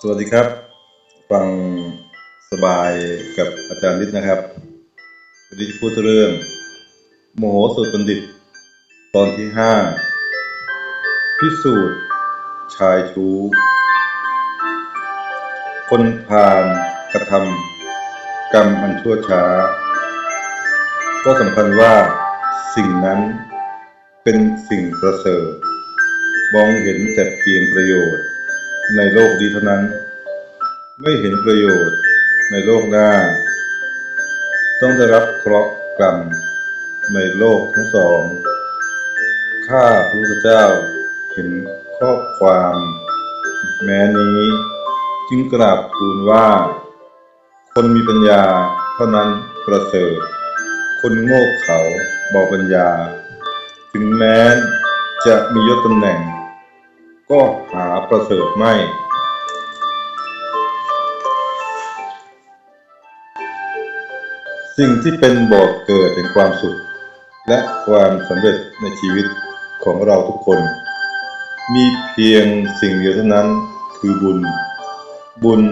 สวัสดีครับ ฟังสบายกับอาจารย์นิดนะครับวันนี้จะพูดเรื่อง โมโหสุดบัณฑิต ตอนที่ห้าพิสูจน์ชายชู้ คนพาลกระทำกรรมอันชั่วช้า ก็สำคัญว่าสิ่งนั้นเป็นสิ่งประเสริฐมองเห็นแต่เพียงประโยชน์ ในโลกนี้เท่านั้น ไม่เห็นประโยชน์ในโลกหน้า ต้องได้รับเคราะห์กรรมในโลกทั้งสอง ข้าพระพุทธเจ้าเห็นข้อความ แม้นี้ จึงกราบทูลว่า คนมีปัญญาเท่านั้นประเสริฐ คนโง่เขาเบาปัญญา ถึงแม้จะมียศตำแหน่ง ก็หาประเสริฐไม่สิ่งที่เป็นบ่อกเกิดแห่งความสุข และความสำเร็จในชีวิตของเราทุกคน มีเพียงสิ่งเดียวเท่านั้นคือบุญ บุญ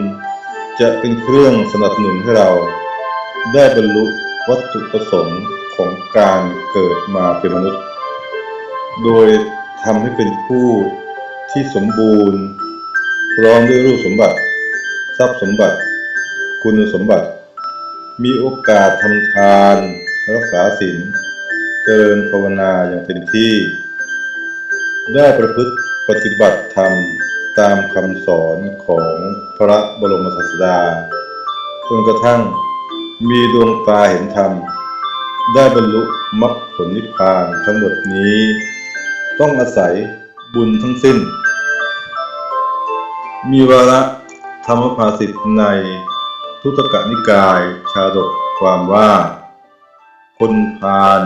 จะเป็นเครื่องสนับสนุนให้เรา ได้บรรลุวัตถุประสงค์ของการเกิดมาเป็นมนุษย์ โดยทำให้เป็นผู้ ที่สมบูรณ์ พร้อมด้วยรูปสมบัติ ทรัพย์สมบัติ คุณสมบัติ มีโอกาสทำทาน รักษาศีลเจริญภาวนาอย่างเต็มที่ ได้ประพฤติปฏิบัติธรรมตามคำสอนของพระบรมศาสดาจนกระทั่งมีดวงตาเห็นธรรม ได้บรรลุมรรคผลนิพพานทั้งหมดนี้ ต้องอาศัยบุญทั้งสิ้น มีวาระธรรมภาสิทธิในทุตกนิกายชาดกความว่า คนพาล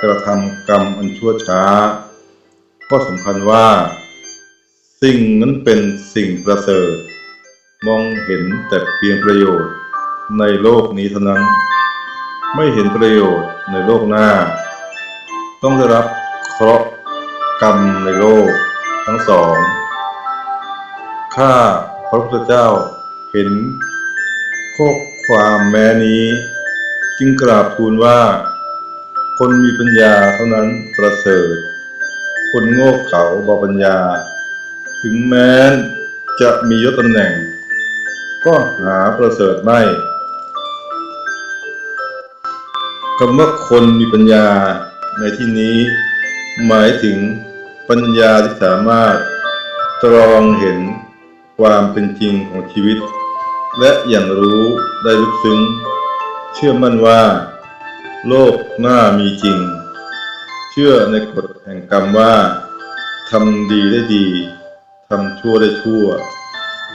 กระทำกรรมอันชั่วช้า ก็สำคัญว่า สิ่งนั้นเป็นสิ่งประเสริฐ มองเห็นแต่เพียงประโยชน์ในโลกนี้เท่านั้น ไม่เห็นประโยชน์ในโลกหน้า ต้องได้รับเคราะห์กรรมในโลกทั้งสอง ข้าพระพุทธเจ้าเห็นข้อความแม้นี้ จึงกราบทูลว่า คนมีปัญญาเท่านั้นประเสริฐ คนโง่เขลาบาปัญญา ถึงแม้จะมียศตำแหน่ง ก็หาประเสริฐไม่คำว่าคนมีปัญญาในที่นี้ หมายถึงปัญญาที่สามารถตรองเห็น ความเป็นจริงของชีวิต และอย่างรู้ได้ลึกซึ้ง เชื่อมั่นว่า โลกหน้ามีจริง เชื่อในกฎแห่งกรรมว่าทำดีได้ดีทำชั่วได้ชั่ว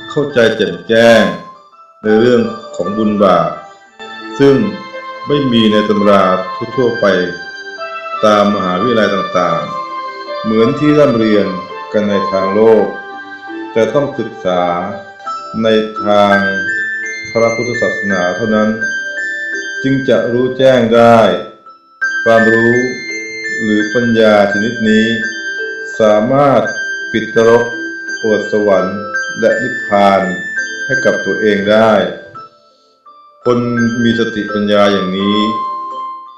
เข้าใจแจ่มแจ้ง ในเรื่องของบุญบาปซึ่งไม่มีในตำราทั่วๆไป ตามมหาวิทยาลัยต่างๆ เหมือนที่ร่ำเรียนกันในทางโลก แต่ต้องศึกษาในทางพระพุทธศาสนาเท่านั้น จึงจะรู้แจ้งได้ ความรู้หรือปัญญาชนิดนี้ สามารถปิดตรกเปิดสวรรค์และนิพพานให้กับตัวเองได้ คนมีสติปัญญาอย่างนี้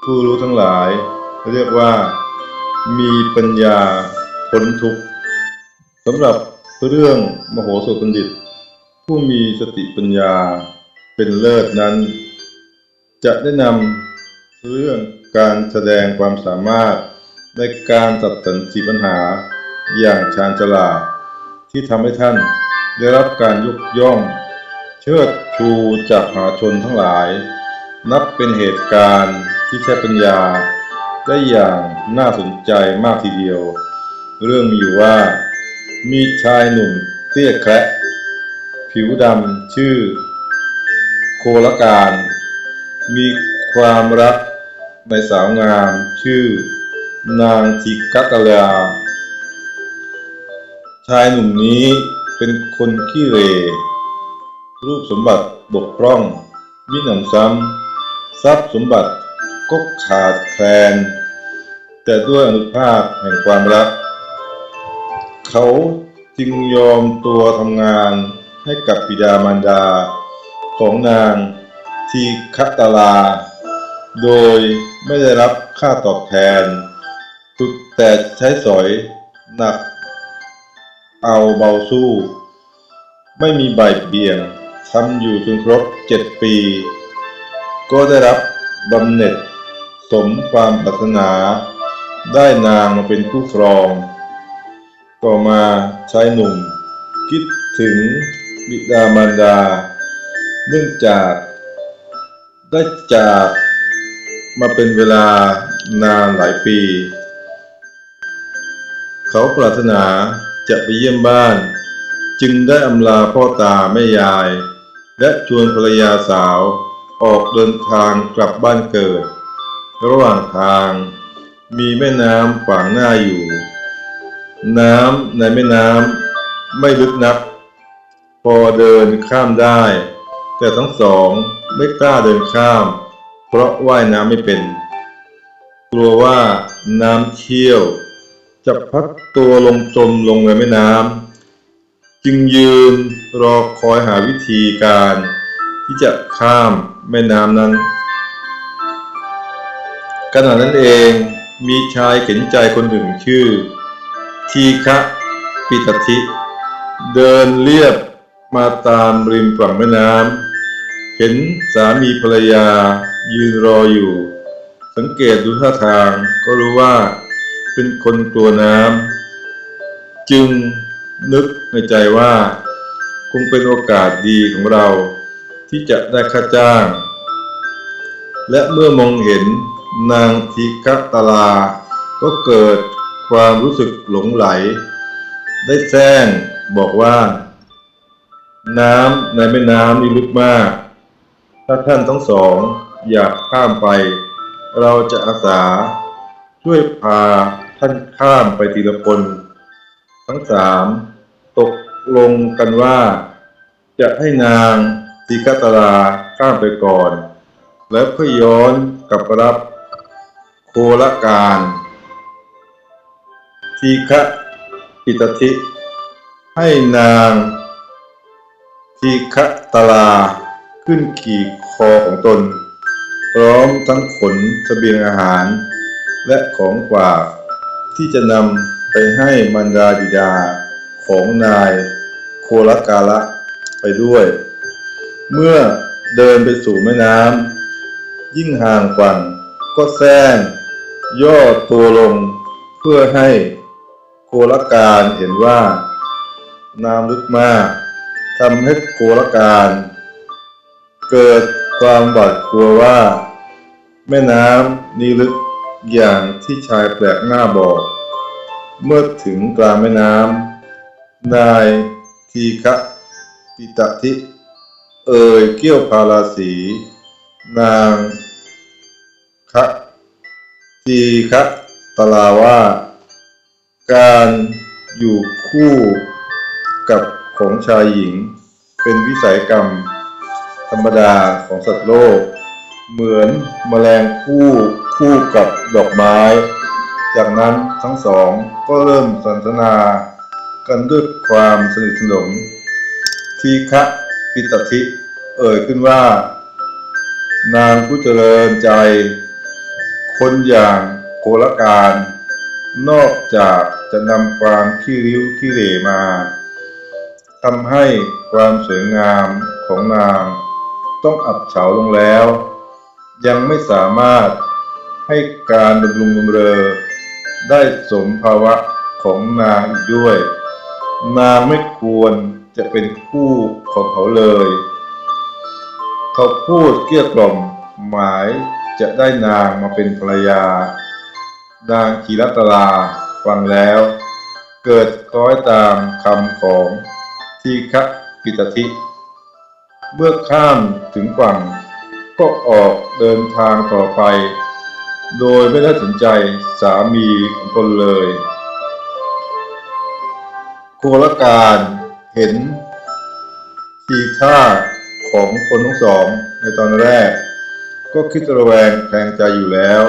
ผู้รู้ทั้งหลาย เรียกว่ามีปัญญาพ้นทุกข์สำหรับ เรื่องมโหสถบัณฑิต ผู้มีสติปัญญาเป็นเลิศนั้น จะแนะนำเรื่องการแสดงความสามารถในการตัดสินสีปัญหาอย่างชาญฉลาดที่ทำให้ท่านได้รับการยกย่อง เชิดชูจากมหาชนทั้งหลาย นับเป็นเหตุการณ์ที่ใช้ปัญญาได้อย่างน่าสนใจมากทีเดียว เรื่องมีอยู่ว่า มีชายหนุ่มเตี้ยแคระผิวดำชื่อ โคลการ มีความรักในสาวงามชื่อ นางทิกัตลาชายหนุ่มนี้เป็นคนขี้เร่รูปสมบัติบกพร่องมิหนำซ้ำทรัพย์สมบัติก็ขาดแคลน แต่ด้วยอนุภาพแห่งความรัก เขาจึงยอมตัวทำงานให้กับบิดามารดาของนางทีคตลา โดยไม่ได้รับค่าตอบแทนสุดแต่ใช้สอยหนัก เอาเบาสู้ ไม่มีใบเบี่ยงทำอยู่จนครบเจ็ดปี ก็ได้รับบำเหน็จสมความปรารถนา ได้นางมาเป็นผู้ครอง ต่อมาชายหนุ่ม คิดถึงบิดามารดา เนื่องจากได้จากมาเป็นเวลานานหลายปี เขาปรารถนาจะไปเยี่ยมบ้าน จึงได้อำลาพ่อตาแม่ยาย และชวนภรรยาสาวออกเดินทางกลับบ้านเกิด ระหว่างทางมีแม่น้ำขวางหน้าอยู่ น้ำในแม่น้ำไม่ลึกนัก พอเดินข้ามได้ แต่ทั้งสองไม่กล้าเดินข้าม เพราะว่ายน้ำไม่เป็น กลัวว่าน้ำเชี่ยว จะพัดตัวลงจมลงในแม่น้ำจึงยืนรอคอยหาวิธีการ ที่จะข้ามแม่น้ำนั้นขณะนั้นเองมีชายเข็นใจคนหนึ่งชื่อ ทีฆะปิตทิ เดินเลียบมาตามริมฝั่งแม่น้ำเห็นสามีภรรยายืนรออยู่ สังเกตดูท่าทางก็รู้ว่าเป็นคนกลัวน้ำจึงนึกในใจว่า คงเป็นโอกาสดีของเราที่จะได้ค่าจ้าง และเมื่อมองเห็นนางทิกะตลา ก็เกิด ความรู้สึกหลงไหล ได้แจ้งบอกว่า น้ำในแม่น้ำนี่ลึกมาก ถ้าท่านทั้งสองอยากข้ามไป เราจะอาสา ช่วยพาท่านข้ามไปทีละคน ทั้งสามตกลงกันว่า จะให้นางติกตลาข้ามไปก่อน แล้วค่อยย้อนกลับรับโคละการ ทีฆะปิตทิให้นางทีฆะตลา ขึ้นขี่คอของตน พร้อมทั้งขนเสบียงอาหาร และของฝากที่จะนำไปให้มารดาบิดาของนายโคลกาละไปด้วย เมื่อเดินไปสู่แม่น้ำยิ่งห่างฝั่งก็แซงย่อตัวลงเพื่อให้ โคลการเห็นว่า น้ำลึกมากทำให้โคลการ เกิดความหวาดกลัวว่า แม่น้ำนี้ลึกอย่างที่ชายแปลกหน้าบอก เมื่อถึงกลางแม่น้ำนายทีฆะปิตทิ เอ่ยเกี้ยวพาราสี นางคะทีฆะตลาว่า การอยู่คู่กับของชายหญิง เป็นวิสัยกรรม ธรรมดาของสัตว์โลก เหมือนแมลงคู่คู่กับดอกไม้ จากนั้นทั้งสองก็เริ่มสนทนากันด้วยความสนิทสนม ทีฆะปิตทิเอ่ยขึ้นว่า นางผู้เจริญใจ คนอย่างโกลการ นอกจากจะนำความขี้ริ้วขี้เหร่มาทำให้ความสวยงามของนาง ต้องอับเฉาลงแล้ว ยังไม่สามารถให้การบำรุงบำเรอ ได้สมภาวะของนางอีกด้วย นางไม่ควรจะเป็นคู่ของเขาเลย เขาพูดเกลี้ยกล่อมหมายจะได้นางมาเป็นภรรยา นางกีรัตลาฟังแล้ว เกิดคล้อยตามคำของทีฆะปิตทิเมื่อข้ามถึงฝั่ง ก็ออกเดินทางต่อไป โดยไม่ได้สนใจสามีของตนเลย โคลการเห็นทีท่าของคนทั้งสองในตอนแรก ก็คิดระแวงแพงใจอยู่แล้ว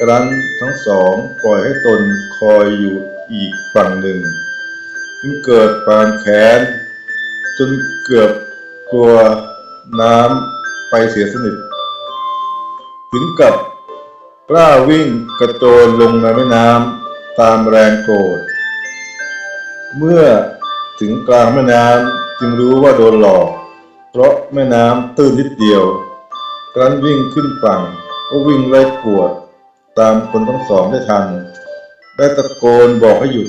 ครั้นทั้งสองปล่อยให้ตนคอยอยู่อีกฝั่งหนึ่ง จึงเกิดปานแค้นจนเกือบกลัวน้ำไปเสียสนิท ถึงกับกล้าวิ่งกระโจนลงในแม่น้ำตามแรงโกรธ เมื่อถึงกลางแม่น้ำจึงรู้ว่าโดนหลอก เพราะแม่น้ำตื้นนิดเดียวครั้นวิ่งขึ้นฝั่งก็วิ่งไล่กวด ตามคนทั้งสองได้ทัน ได้ตะโกนบอกให้หยุด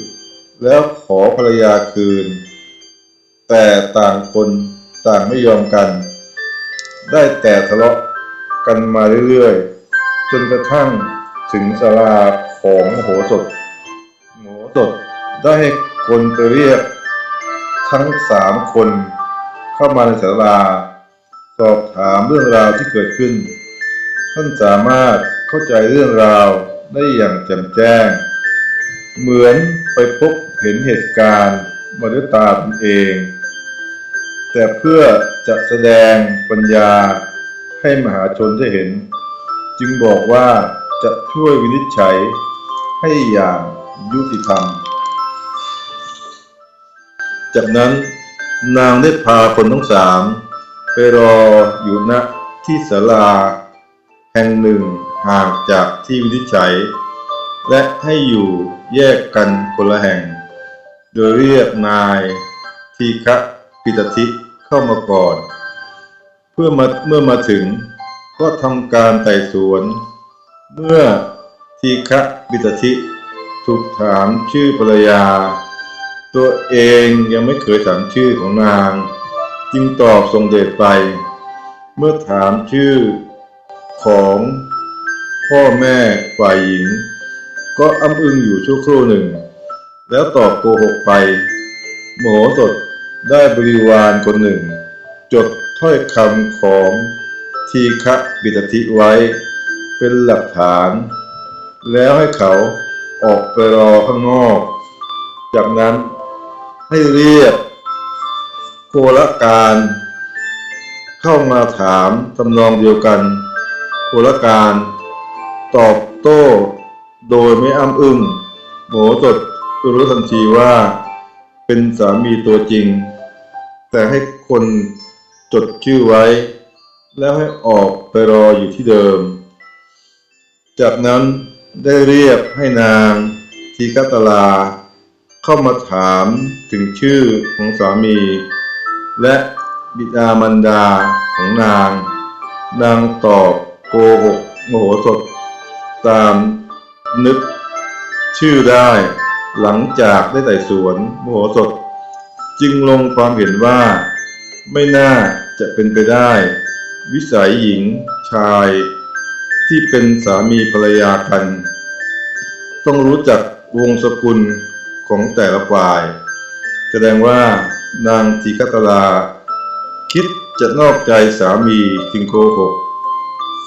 แล้วขอภรรยาคืน แต่ต่างคนต่างไม่ยอมกัน ได้แต่ทะเลาะกันมาเรื่อยๆ จนกระทั่งถึงศาลาของโหสถโหสถได้ให้คนไปเรียก ทั้งสามคนเข้ามาในศาลา สอบถามเรื่องราวที่เกิดขึ้น ท่านสามารถ เข้าใจเรื่องราวได้อย่างแจ่มแจ้ง เหมือนไปพบเห็นเหตุการณ์มาด้วยตาตนเอง แต่เพื่อจะแสดงปัญญาให้มหาชนได้เห็น จึงบอกว่าจะช่วยวินิจฉัยให้อย่างยุติธรรม จากนั้นนางได้พาคนทั้งสาม ไปรออยู่ณที่ศาลาแห่งหนึ่ง ห่างจากที่วินิจฉัย และให้อยู่แยกกันคนละแห่ง โดยเรียกนายทีฆะปิตติเข้ามาก่อน เพื่อมาเมื่อมาถึงก็ทำการไต่สวน เมื่อทีฆะปิตติถูกถามชื่อภรรยา ตัวเองยังไม่เคยถามชื่อของนาง จึงตอบทรงเดชไป เมื่อถามชื่อของ พ่อแม่ฝ่ายหญิง ก็อ้ำอึงอยู่ชั่วครู่หนึ่ง แล้วตอบโกหกไป โมโหสดได้บริวารคนหนึ่ง จดถ้อยคำของทีฆะบิดติไว้ เป็นหลักฐาน แล้วให้เขาออกไปรอข้างนอก จากนั้นให้เรียกโกลการเข้ามาถามทำนองเดียวกันโกลการ ตอบโต้ โดยไม่อ้ำอึ้งโหมจดรู้ทันทีว่า เป็นสามีตัวจริง แต่ให้คนจดชื่อไว้ แล้วให้ออกไปรออยู่ที่เดิม จากนั้นได้เรียกให้นางทีกัตลา เข้ามาถามถึงชื่อของสามี และบิดามารดาของนาง นางตอบโกหกโมโหสด ตามนึกชื่อได้หลังจากได้ไต่สวนโมโหสดจึงลงความเห็นว่า ไม่น่าจะเป็นไปได้ วิสัยหญิงชาย ที่เป็นสามีภรรยากัน ต้องรู้จักวงสกุลของแต่ละฝ่าย แสดงว่านางทีกัตลา คิดจะนอกใจสามีจึงโกหก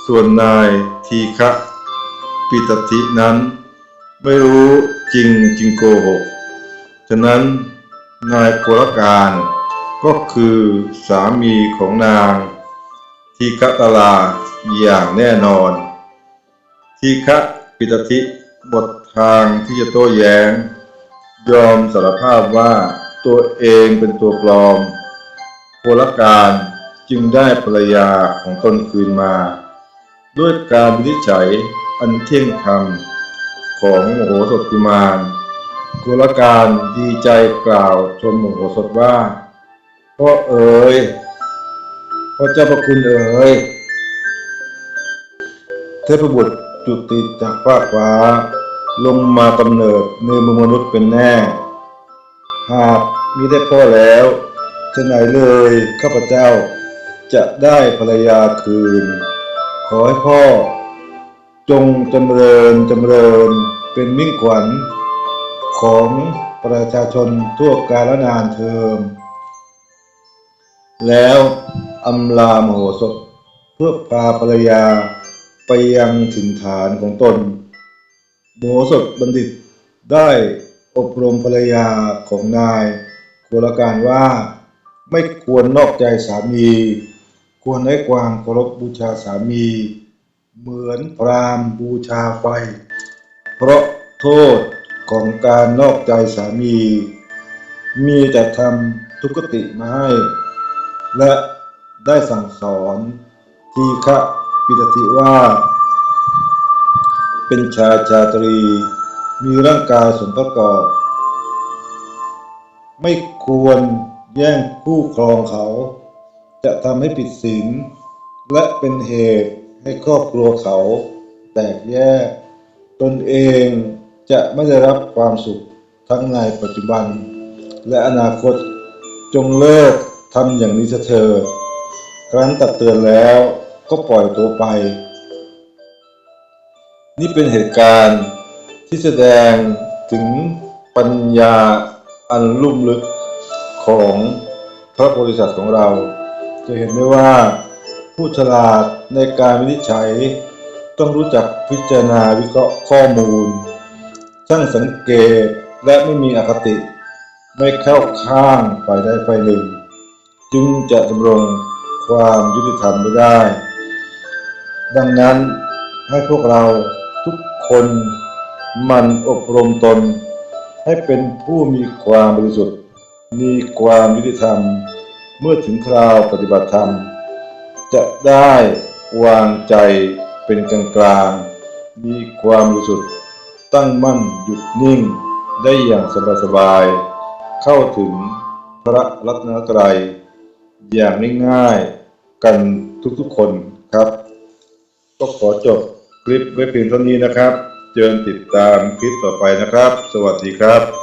ส่วนนายทีฆะ ปิตตินั้น ไม่รู้จริงจึงโกหก ฉะนั้นนายโกรการก็คือสามีของนาง ทีฆะตลาอย่างแน่นอน ทีฆะปิตติบททางที่จะโต้แย้ง ยอมสารภาพว่าตัวเองเป็นตัวปลอมโพลการจึงได้ภรรยาของตนคืนมา ด้วยการวินิจฉัย อันเที่ยงธรรม ของโมโหสถกุมารโพลการดีใจกล่าวชมโมโหสถว่าพ่อเอ๋ยพ่อเจ้าพระคุณเอ๋ยเทพบุตรจุติจากฟ้าฟ้า ลงมากำเนิดในมือมนุษย์เป็นแน่ หากมิได้พ่อแล้วจะไหนเลยข้าพเจ้าจะได้ภรรยาคืน ขอให้พ่อ จงจำเริญจำเริญเป็นมิ่งขวัญ ของประชาชนทั่วกาลนานเทิมแล้วอำลามโหสถเพื่อพาภรรยาไปยังถิ่นฐานของตนโมโหสถบัณฑิตได้อบรมภรรยาของนายโครการว่าไม่ควรนอกใจสามี ควรให้ความเคารพบูชาสามี เหมือนพราหมณ์บูชาไฟ เพราะโทษของการนอกใจสามี มีแต่ททุกติมาให้ และได้สั่งสอนทีฆะปิตติว่า เป็นชายชาตรี มีร่างกายสมประกอบ ไม่ควรแย่งคู่ครองเขา จะทำให้ผิดศีลและเป็นเหตุ ให้ครอบครัวเขาแตกแยก ตนเองจะไม่ได้รับความสุขทั้งในปัจจุบัน และอนาคตจงเลิกทำอย่างนี้เถิดครั้นตักเตือนแล้วก็ปล่อยตัวไป นี่เป็นเหตุการณ์ที่แสดงถึงปัญญาอันลุ่มลึกของพระโพธิสัตว์ของเรา จะเห็นได้ว่า ผู้ฉลาดในการวินิจฉัย ต้องรู้จักพิจารณาวิเคราะห์ข้อมูล ช่างสังเกตและไม่มีอคติ ไม่เข้าข้างฝ่ายใดฝ่ายหนึ่ง จึงจะดำรงความยุติธรรมไม่ได้ ดังนั้นให้พวกเราทุกคนมันอบรมตน ให้เป็นผู้มีความบริสุทธิ์ มีความยุติธรรม เมื่อถึงคราวปฏิบัติธรรม จะได้วางใจเป็นกลางกลาง มีความบริสุทธิ์ตั้งมั่นหยุดนิ่ง ได้อย่างสบายๆ เข้าถึงพระรัตนตรัย อย่างง่ายๆ กันทุกๆคนครับ ก็ขอจบคลิปไว้เพียงเท่านี้นะครับ เจอติดตามคลิปต่อไปนะครับ สวัสดีครับ